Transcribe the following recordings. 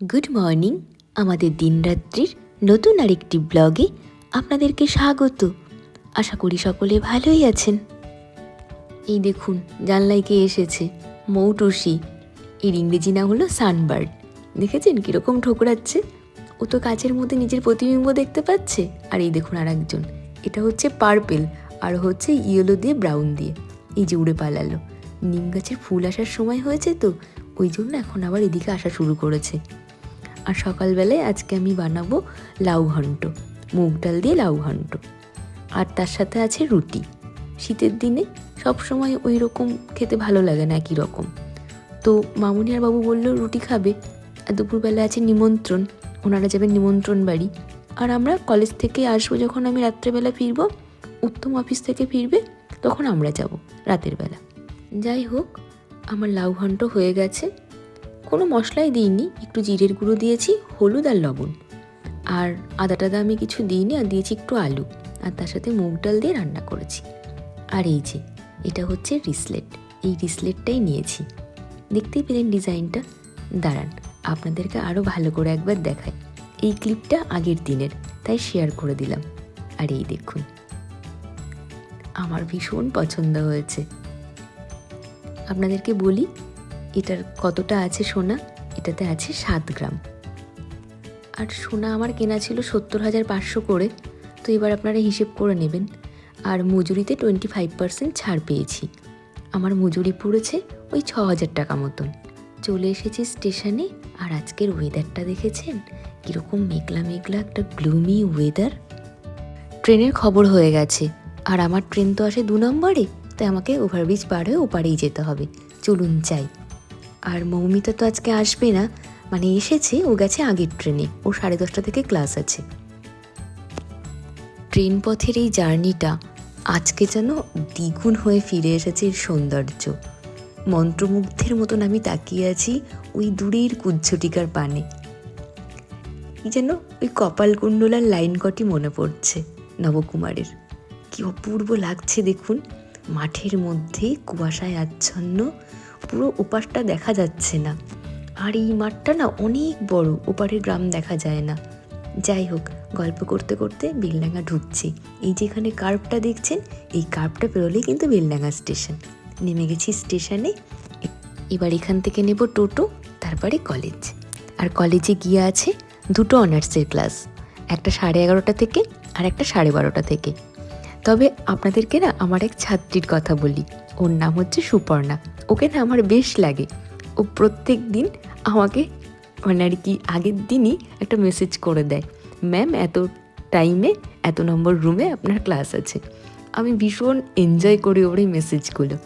Good morning আমাদের দিনরাত্রির নতুন আরেকটি ব্লগে আপনাদেরকে স্বাগত। আশা করি সকলে ভালোই আছেন। এই দেখুন জানলায় কে এসেছে মৌটুসি। এর ইংরেজি নাম হলো সানবার্ড। দেখেছেন কীরকম ঠোকরাচ্ছে? ও তো কাচের মধ্যে নিজের প্রতিবিম্ব দেখতে পাচ্ছে। আর এই দেখুন আর একজন এটা হচ্ছে পার্পেল, আর হচ্ছে ইয়েলো দিয়ে ব্রাউন দিয়ে। এই যে উড়ে পালালো। নিম গাছের ফুল আসার সময় হয়েছে তো, ওই জন্য এখন আবার এদিকে আসা শুরু করেছে। আর সকালবেলায় আজকে আমি বানাবো লাউ ঘন্ট, মুগ ডাল দিয়ে লাউ ঘন্ট। আর তার সাথে আছে রুটি। শীতের দিনে সব সময় ওই রকম খেতে ভালো লাগে না একই রকম। তো মামুনি আর বাবু বলল, রুটি খাবে। আর দুপুরবেলা আছে নিমন্ত্রণ, ওনারা যাবেন নিমন্ত্রণ বাড়ি। আর আমরা কলেজ থেকে আসব যখন আমি রাত্রেবেলা ফিরবো, উত্তম অফিস থেকে ফিরবে, তখন আমরা যাব রাতের বেলা। যাই হোক, আমার লাউ ঘন্ট হয়ে গেছে। কোনো মশলাই দিইনি। একটু জিরের গুঁড়ো দিয়েছি, হলুদ আর লবণ। আর আদা টাদা আমি কিছু দিইনি আর দিয়েছি একটু আলু। আর তার সাথে মুগ ডাল দিয়ে রান্না করেছি। আর এই যে, এটা হচ্ছে রিসলেট। এই রিসলেটটাই নিয়েছি। দেখতেই পেলেন ডিজাইনটা? দাঁড়ান, আপনাদেরকে আরও ভালো করে একবার দেখাই। এই ক্লিপটা আগের দিনের, তাই শেয়ার করে দিলাম। আর এই দেখুন। আমার ভীষণ পছন্দ হয়েছে। আপনাদেরকে বলি এটার কতটা আছে সোনা? এটাতে আছে সাত গ্রাম। আর সোনা আমার কেনা ছিল সত্তর হাজার পাঁচশো করে, তো এবার আপনারা হিসেব করে নেবেন। আর মজুরিতে টোয়েন্টি ফাইভ পার্সেন্ট ছাড় পেয়েছি। আমার মজুরি পড়েছে ওই ছ হাজার টাকা মতন। চলে এসেছি স্টেশনে, আর আজকের ওয়েদারটা দেখেছেন? কীরকম মেঘলা মেঘলা একটা গ্লুমি ওয়েদার ট্রেনের খবর হয়ে গেছে। আর আমার ট্রেন তো আসে দু নম্বরে, তাই আমাকে ওভারব্রিজ পার হয়ে ওপারেই যেতে হবে। চলুন চাই আর মৌমিতা তো আজকে আসবে না। মানে এসেছে, ও গেছে আগের ট্রেনে। ও সাড়ে দশটা থেকে ক্লাস আছে। ট্রেন পথের এই জার্নিটা আজকে যেন দ্বিগুণ হয়ে ফিরে এসেছে এর সৌন্দর্য। মন্ত্রমুগ্ধের মতন আমি তাকিয়ে আছি ওই দূরের কুজ্ঝটিকার পানে। কি যেন ওই কপালকুণ্ডলার লাইন কটি মনে পড়ছে নবকুমারের। কি অপূর্ব লাগছে দেখুন, মাঠের মধ্যে কুয়াশায় আচ্ছন্ন পুরো ওপারটা দেখা যাচ্ছে না। আর এই মাঠটা না অনেক বড়, ওপারের গ্রাম দেখা যায় না। যাই হোক, গল্প করতে করতে বেলডাঙ্গা ঢুকছি। এই যেখানে কার্ভটা দেখছেন, এই কার্ভটা পেরোলেই কিন্তু বেলডাঙ্গা স্টেশন। নেমে গেছি স্টেশনে। এবার এখান থেকে নেব টোটো, তারপরে কলেজ। আর কলেজে গিয়ে আছে দুটো অনার্সের ক্লাস, একটা সাড়ে এগারোটা থেকে আর একটা সাড়ে বারোটা থেকে। তবে আপনাদেরকে না আমার এক ছাত্রীর কথা বলি, ওর নাম হচ্ছে সুপর্ণা। ওকে না আমার বেশ লাগে। ও প্রত্যেক দিন আমাকে মানে আর কি আগের দিনই একটা মেসেজ করে দেয়। ম্যাম এত টাইমে এত নম্বর রুমে আপনার ক্লাস আছে। আমি ভীষণ এনজয় করি ওর এই মেসেজগুলো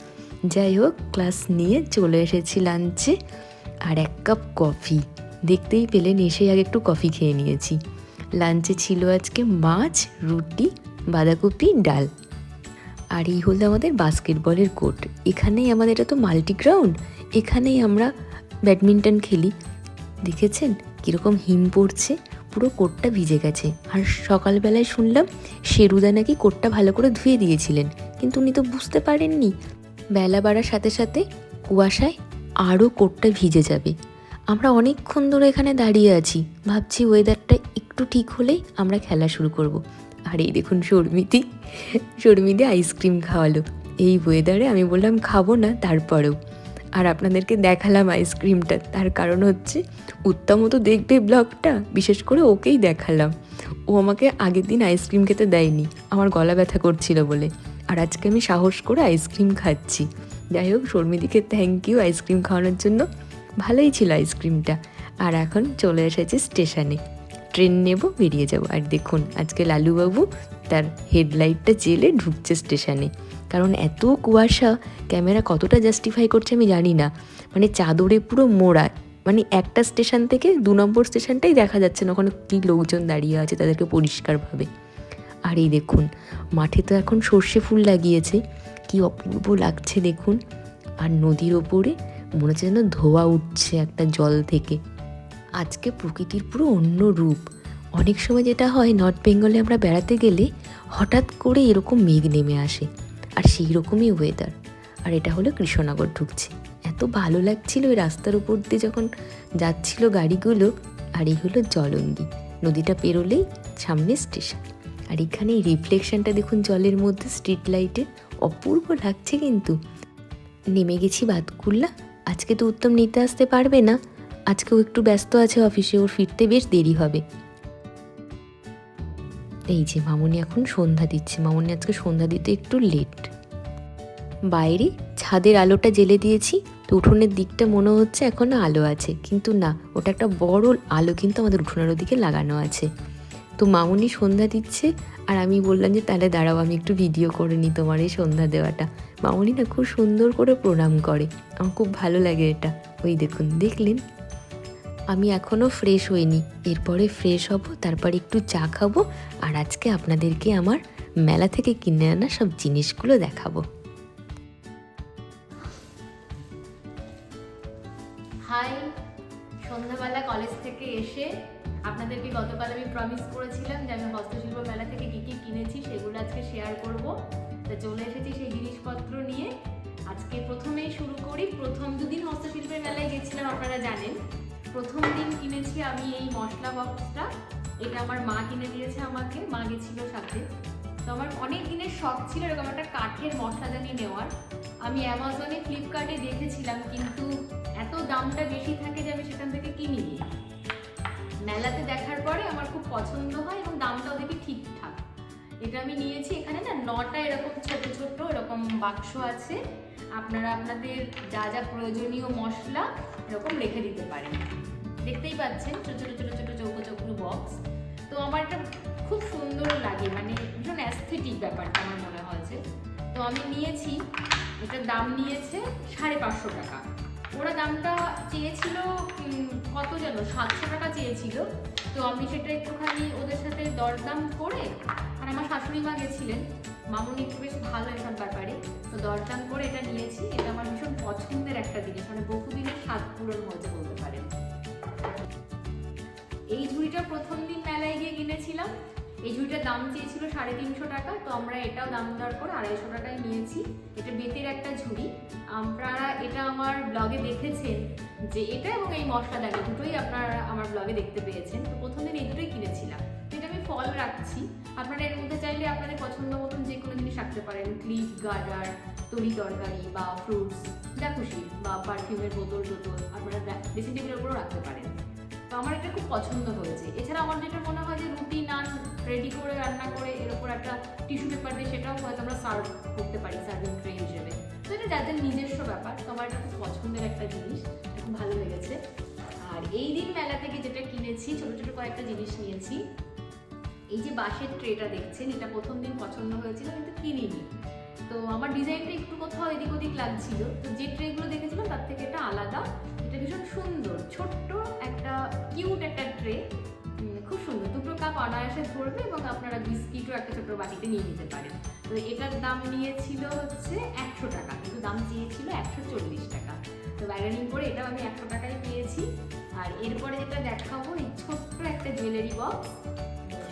যাই হোক ক্লাস নিয়ে চলে এসেছি লাঞ্চে আর এক কাপ কফি দেখতেই পেলেন, এসেই আগে একটু কফি খেয়ে নিয়েছি। লাঞ্চে ছিল আজকে মাছ, রুটি, বাঁধাকপি, ডাল। আর এই হলো আমাদের বাস্কেটবলের কোর্ট এখানেই আমাদের এটা তো মাল্টি গ্রাউন্ড এখানেই আমরা ব্যাডমিন্টন খেলি। দেখেছেন? কীরকম হিম পড়ছে? পুরো কোটটা ভিজে গেছে। আর সকালবেলায় শুনলাম শেরুদা নাকি কোটটা ভালো করে ধুয়ে দিয়েছিলেন। কিন্তু উনি তো বুঝতে পারেননি। বেলা বাড়ার সাথে সাথে কুয়াশায় আরও কোটটা ভিজে যাবে। আমরা অনেকক্ষণ ধরে এখানে দাঁড়িয়ে আছি। ভাবছি ওয়েদারটা একটু ঠিক হলেই আমরা খেলা শুরু করব। আর এই দেখুন শর্মিতি শর্মিদি আইসক্রিম খাওয়ালো। এই ওয়েদারে আমি বললাম, খাব না, তারপরেও। আর আপনাদেরকে দেখালাম আইসক্রিমটা তার কারণ হচ্ছে, উত্তম তো দেখবে ব্লগটা বিশেষ করে ওকেই দেখালাম। ও আমাকে আগের দিন আইসক্রিম খেতে দেয়নি, আমার গলা ব্যথা করছিল বলে। আর আজকে আমি সাহস করে আইসক্রিম খাচ্ছি। যাই হোক শর্মিদিকে থ্যাংক ইউ আইসক্রিম খাওয়ানোর জন্য। ভালোই ছিল আইসক্রিমটা আর এখন চলে এসেছে স্টেশনে ট্রেন নেব, বেরিয়ে যাব। আর দেখুন, আজকে লালুবাবু তার হেডলাইটটা জেলে ঢুকছে স্টেশনে কারণ এত কুয়াশা ক্যামেরা কতটা জাস্টিফাই করছে আমি জানি না। মানে চাদরে পুরো মোড়া। মানে একটা স্টেশন থেকে দু নম্বর স্টেশনটাই দেখা যাচ্ছে না। ওখানে কী লোকজন দাঁড়িয়ে আছে তাদেরকে পরিষ্কারভাবে। আর এই দেখুন, মাঠে তো এখন সর্ষে ফুল লাগিয়েছে। কি অপূর্ব লাগছে দেখুন। আর নদীর ওপরে মনে হচ্ছে যেন ধোয়া উঠছে একটা জল থেকে। আজকে প্রকৃতির পুরো অন্য রূপ। অনেক সময় যেটা হয় নর্থ বেঙ্গলে আমরা বেড়াতে গেলে হঠাৎ করে এরকম মেঘ নেমে আসে, আর সেই রকমই ওয়েদার আর এটা হলো কৃষ্ণনগর ঢুকছে। এত ভালো লাগছিল ওই রাস্তার উপর দিয়ে যখন যাচ্ছিল গাড়িগুলো, আর এই হলো জলঙ্গি। নদীটা পেরোলেই সামনে স্টেশন আর এখানে রিফ্লেকশনটা দেখুন, জলের মধ্যে স্ট্রিট লাইটের অপূর্ব লাগছে কিন্তু। নেমে গেছি বাতকুল্লা। আজকে তো উত্তম নিতে আসতে পারবে না। আজকেও একটু ব্যস্ত আছে অফিসে, ওর ফিরতে বেশ দেরি হবে। এই যে মামনি এখন সন্ধ্যা দিচ্ছে। মামনি আজকে সন্ধ্যা দিতে একটু লেট বাইরে ছাদের আলোটা জ্বেলে দিয়েছি, তো উঠোনের দিকটা মনে হচ্ছে এখনও আলো আছে। কিন্তু না, ওটা একটা বড় আলো কিন্তু আমাদের উঠোনের ওদিকে লাগানো আছে। তো মামুনি সন্ধ্যা দিচ্ছে, আর আমি বললাম যে তাহলে দাঁড়াও, আমি একটু ভিডিও করে নিই তোমার এই সন্ধ্যা দেওয়াটা। মামনি না খুব সুন্দর করে প্রণাম করে। আমার খুব ভালো লাগে এটা। ওই দেখুন, দেখলেন? আমি এখনও ফ্রেশ হইনি। এরপরে ফ্রেশ হব, তারপর একটু চা খাব আর আজকে আপনাদেরকে আমার মেলা থেকে কিনে আনা সব জিনিসগুলো দেখাবো। হাই সন্ধ্যাবেলা কলেজ থেকে এসে আপনাদেরকে গতকাল আমি প্রমিস করেছিলাম যে আমি হস্তশিল্প মেলা থেকে কী কী কিনেছি সেগুলো আজকে শেয়ার করব। তা চলে এসেছি সেই জিনিসপত্র নিয়ে। আজকে প্রথমেই শুরু করি। প্রথম দুদিন হস্তশিল্পের মেলায় গেছিলাম, আপনারা জানেন। প্রথম দিন কিনেছি আমি এই মশলা বক্সটা এটা আমার মা কিনে দিয়েছে আমাকে, মা গেছিল সাথে। তো আমার অনেক দিনের শখ ছিল এরকম একটা কাঠের মশলা মশলাদানি নেওয়ার। আমি অ্যামাজনে ফ্লিপকার্টে দেখেছিলাম, কিন্তু এত দামটা বেশি থাকে যে আমি সেখান থেকে কিনিনি। মেলাতে দেখার পরে আমার খুব পছন্দ হয় এবং দামটাও দেখি ঠিকঠাক। এটা আমি নিয়েছি এখানে না, নটা এরকম ছোট ছোট এরকম বাক্স আছে। আপনারা আপনাদের যা যা প্রয়োজনীয় মশলা এরকম রেখে দিতে পারেন দেখতেই পাচ্ছেন ছোট ছোট ছোট ছোট চৌকো চৌকো বক্স তো আমার এটা খুব সুন্দর লাগে মানে ভীষণ অ্যাস্থেটিক ব্যাপারটা আমার মনে হয়েছে। তো আমি নিয়েছি, এটার দাম নিয়েছে সাড়ে পাঁচশো টাকা। ওরা দামটা চেয়েছিল কত যেন, সাতশো টাকা চেয়েছিল। তো আমি সেটা একটুখানি ওদের সাথে দরদাম করে আমার শাশুড়ি মা গেছিলেন। মামুনি একটু বেশ ভালো এসব ব্যাপারে। তো দরদাম করে এটা নিয়েছি। এটা আমার ভীষণ পছন্দের একটা জিনিস। মানে বহুদিনের স্বাদ পূরণ হয়েছে বলতে পারেন। এই ঝুড়িটা প্রথম দিন মেলায় গিয়ে কিনেছিলাম। এই ঝুড়িটার দাম চেয়েছিল সাড়ে তিনশো টাকা। তো আমরা এটাও দাম দর করে আড়াইশো টাকায় নিয়েছি। এটা বেতের একটা ঝুড়ি। আপনারা এটা আমার ব্লগে দেখেছেন যে এটা এবং এই মশলা মশলাদানি দুটোই আপনারা আমার ব্লগে দেখতে পেয়েছেন। তো প্রথম দিন এই দুটোই কিনেছিলাম। এটা আমি ফল রাখছি। আপনারা এর চাইলে আপনাদের পছন্দ মতন যে কোনো জিনিস রাখতে পারেন। ক্লিপ, গার্ডার, তরি তরকারি বা ফ্রুটস যা খুশি, বা পারফিউমের বোতল, টোতল, আপনারা ড্রেসিং টেবিলের উপরেও রাখতে পারেন। তো আমার এটা খুব পছন্দ হয়েছে। এছাড়া আমার যেটা মনে হয় যে রুটি নান রেডি করে, রান্না করে, এর উপর একটা টিস্যু পেপার দিয়ে সেটাও হয়তো আমরা সার্ভ করতে পারি সার্ভিং ট্রে হিসেবে। তো এটা যাদের নিজস্ব ব্যাপার, তো আমার এটা খুব পছন্দের একটা জিনিস খুব ভালো লেগেছে। আর এই দিন মেলা থেকে যেটা কিনেছি, ছোট ছোট কয়েকটা জিনিস নিয়েছি এই যে বাঁশের ট্রেটা দেখছেন, এটা প্রথম দিন পছন্দ হয়েছিল কিন্তু কিনিনি। তো আমার ডিজাইনটা একটু কোথাও এদিক ওদিক লাগছিল। তো যে ট্রেগুলো দেখেছিলাম, তার থেকে এটা আলাদা। এটা ভীষণ সুন্দর, ছোট্ট একটা কিউট একটা ট্রে খুব সুন্দর। দুটো কাপ অনায়াসে ধরবে এবং আপনারা বিস্কিটও একটা ছোট বাটিতে নিয়ে নিতে পারেন। তো এটার দাম নিয়েছিল হচ্ছে একশো টাকা। কিন্তু দাম চেয়েছিল একশো চল্লিশ টাকা। তো ব্যাগানিং করে এটাও আমি একশো টাকায় পেয়েছি। আর এরপরে যেটা দেখাবো, এই ছোট্ট একটা জুয়েলারি বক্স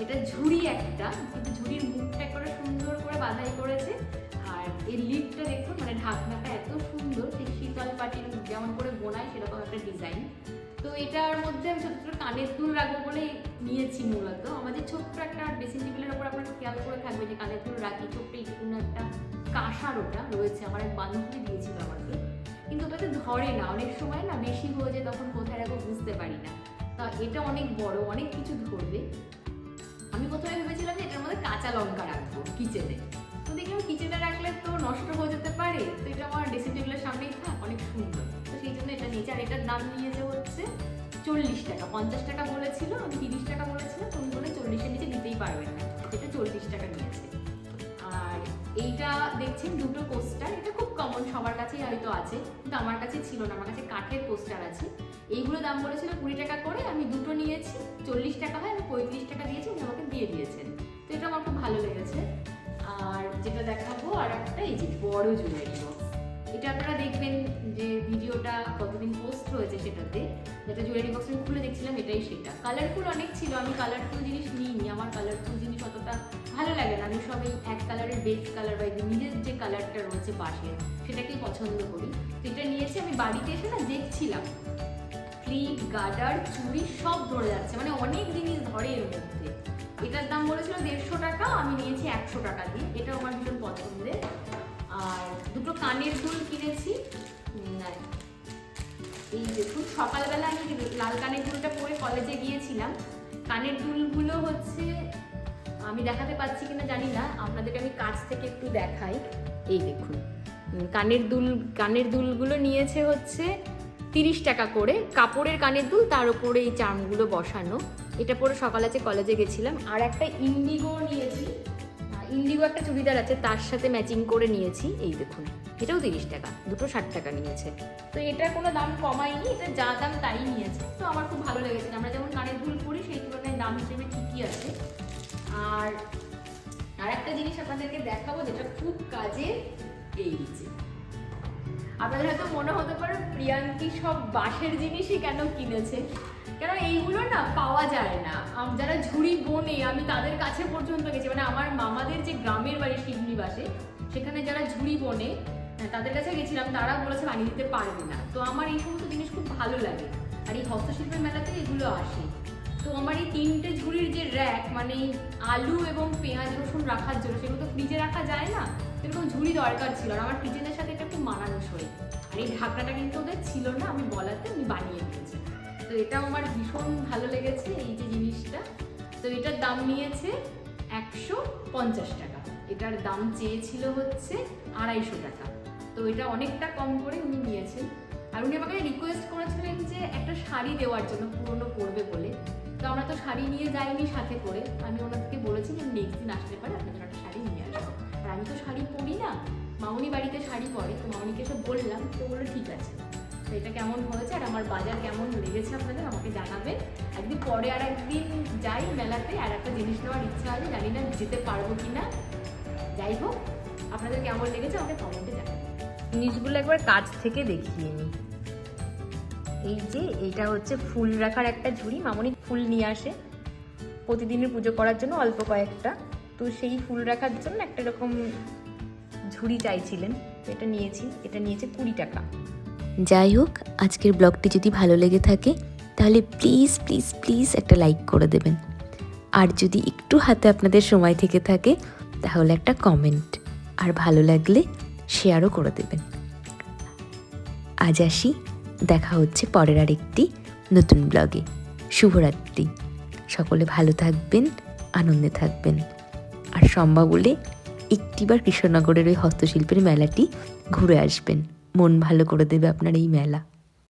এটা ঝুড়ি একটা, কিন্তু ঝুড়ির মুখটা করে সুন্দর করে বাঁধাই করেছে। আর এর লিডটা দেখুন মানে ঢাকনাটা এত সুন্দর, সেই শীতল পাটির যেমন করে বোনায় সেরকম একটা ডিজাইন তো এটার মধ্যে আমি ছোট ছোট কানের দুল রাখব বলে নিয়েছি মূলত। আমাদের ছোট্ট একটা ড্রেসিং টেবিলের ওপর আপনারা খেয়াল করে থাকবে যে কানের দুল রাখি, ছোট্ট এইটুকুন একটা কাঁসার ওটা রয়েছে, আমার এক বান্ধবী দিয়েছিল আমাকে। কিন্তু ওটাতে ধরে না, অনেক সময় না বেশি হয়ে যায় তখন কোথায় রাখব বুঝতে পারি না। তা এটা অনেক বড়, অনেক কিছু ধরবে। আমি প্রথমে ভেবেছিলাম যে এটার মধ্যে কাঁচা লঙ্কা রাখব কিচেনে। তো দেখলাম কিচেনে রাখলে তো নষ্ট হয়ে যেতে পারে, তো এটা আমার ড্রেসিং টেবিলের সামনেই থাক, অনেক সুন্দর। তো সেই জন্য এটা নিয়েছি, আর এটার দাম নিয়েছে হচ্ছে চল্লিশ টাকা, পঞ্চাশ টাকা বলেছিল, আমি তিরিশ টাকা বলেছিলাম, তুমি বলে চল্লিশের নিচে দিতেই পারবেন না, এটা চল্লিশ টাকা নিয়েছে। আর এইটা দেখছেন দুটো পোস্টার, এটা খুব কমন সবার কাছেই হয়তো আছে, কিন্তু আমার কাছে ছিল না, আমার কাছে কাঠের পোস্টার আছে। এইগুলো দাম বলেছিল কুড়ি টাকা করে, আমি দুটো নিয়েছি, চল্লিশ টাকা হয়, আমি পঁয়ত্রিশ টাকা দিয়েছি, উনি আমাকে দিয়ে দিয়েছেন। তো এটা আমার খুব ভালো লেগেছে। আর যেটা দেখাবো আর একটা, এই যে বড় জুয়েলারি বক্স এটা আপনারা দেখবেন যে ভিডিওটা কতদিন পোস্ট হয়েছে সেটাতে। যেটা জুয়েলারি বক্স আমি খুলে দেখছিলাম, এটাই সেটা। কালারফুল অনেক ছিল, আমি কালারফুল জিনিস নিইনি। আমার কালারফুল জিনিস অতটা ভালো লাগে না। আমি সবাই এক কালারের বেস কালার বা নিজের যে কালারটা রয়েছে পাশের সেটাকেই পছন্দ করি। এটা নিয়েছি, আমি বাড়িতে এসে না দেখছিলাম। ক্লিপ গার্ডার চুড়ি সব ধরে যাচ্ছে। মানে অনেক জিনিস ধরে এর মধ্যে। এটার দাম বলেছিল দেড়শো টাকা, আমি নিয়েছি একশো টাকা দিয়ে। এটা আমার ভীষণ পছন্দের। আর দুটো কানের দুল কিনেছি। এই দেখুন, সকালবেলা আমি লাল কানের দুলটা পরে কলেজে গিয়েছিলাম, কানের দুলগুলো হচ্ছে আমি দেখাতে পাচ্ছি কিনা জানি না। আপনাদেরকে আমি কাছ থেকে একটু দেখাই। এই দেখুন কানের দুল, কানের দুলগুলো নিয়েছে হচ্ছে তিরিশ টাকা করে কাপড়ের কানের দুল, তার উপরে এই চার্মগুলো বসানো। এটা পরে সকাল আছে কলেজে গেছিলাম, আর একটা ইন্ডিগো নিয়েছি। ইন্ডিগো একটা চুড়িদার আছে, তার সাথে ম্যাচিং করে নিয়েছি। এই দেখুন, এটাও তিরিশ টাকা, দুটো ষাট টাকা নিয়েছে। তো এটা কোনো দাম কমায়নি এটা যা দাম তাই নিয়েছে। তো আমার খুব ভালো লেগেছে, আমরা যেমন কানের দুল করি সেই তুলনায় দাম হিসেবে ঠিকই আছে। আর আর একটা জিনিস আপনাদেরকে দেখাবো, যেটা খুব কাজে এই আপনাদের হয়তো মনে হতে পারে প্রিয়াঙ্কি সব বাঁশের জিনিসই কেন কিনেছে? কেন এইগুলো না পাওয়া যায় না। যারা ঝুড়ি বোনে, আমি তাদের কাছে পর্যন্ত গেছি। মানে আমার মামাদের যে গ্রামের বাড়ি শিবনিবাসে সেখানে যারা ঝুড়ি বোনে তাদের কাছে গেছিলাম, তারা বলেছে বানিয়ে দিতে পারবে না। তো আমার এই সমস্ত জিনিস খুব ভালো লাগে। আর এই হস্তশিল্পের মেলাতে এগুলো আসে। তো আমার এই তিনটে ঝুড়ির যে র্যাক মানে আলু এবং পেঁয়াজ রসুন রাখার জন্য, সেগুলো তো ফ্রিজে রাখা যায় না। এরকম ঝুড়ি দরকার ছিল। আর আমার খুব মানানসই আর এই ঢাকনাটা কিন্তু ওদের ছিল না, আমি বলাতে আমি বানিয়ে দিয়েছি। তো এটা আমার ভীষণ ভালো লেগেছে, এই যে জিনিসটা। তো এটার দাম নিয়েছে একশো পঞ্চাশ টাকা। এটার দাম চেয়েছিল হচ্ছে আড়াইশো টাকা। তো এটা অনেকটা কম করে উনি নিয়েছেন। আর উনি আমাকে রিকোয়েস্ট করেছিলেন যে একটা শাড়ি দেওয়ার জন্য, পুরনো পরবে বলে। তো আমরা তো শাড়ি নিয়ে যাইনি সাথে করে। আমি ওনাদেরকে বলেছি যে নেক্সট দিন আসতে পারে, আপনাদের একটা শাড়ি নিয়ে আসব। আর আমি তো শাড়ি পরি না। মামনি বাড়িতে শাড়ি পরে, তো মামনিকে সব বললাম, তো বলল, ঠিক আছে। তো এটা কেমন হয়েছে আর আমার বাজার কেমন লেগেছে আপনাদের আমাকে জানাবেন। একদিন পরে আর একদিন যাই মেলাতে, আর একটা জিনিস নেওয়ার ইচ্ছা আছে, জানি না যেতে পারব কি না। যাই হোক, আপনাদের কেমন লেগেছে আমাকে কমেন্টে জানাবেন। জিনিসগুলো একবার কাছ থেকে দেখিয়ে নিই। এই যে, এটা হচ্ছে ফুল রাখার একটা ঝুড়ি, মামনি ফুল নিয়ে আসে। প্রতিদিনের পুজো করার জন্য অল্প কয়েকটা। তো সেই ফুল রাখার জন্য একটা এরকম ঝুড়ি চাইছিলেন, এটা নিয়েছি, এটা নিয়েছে কুড়ি টাকা। যাই হোক, আজকের ব্লগটি যদি ভালো লেগে থাকে, তাহলে প্লিজ প্লিজ প্লিজ একটা লাইক করে দেবেন। আর যদি একটু হাতে আপনাদের সময় থেকে থাকে, তাহলে একটা কমেন্ট আর ভালো লাগলে শেয়ারও করে দেবেন। আজ আসি, দেখা হচ্ছে পরের আরেকটি নতুন ব্লগে। শুভরাত্রি। সকলে ভালো থাকবেন, আনন্দে থাকবেন। আর সম্ভব হলে একটিবার কৃষ্ণনগরের ওই হস্তশিল্পের মেলাটি ঘুরে আসবেন। মন ভালো করে দেবে আপনার এই মেলা।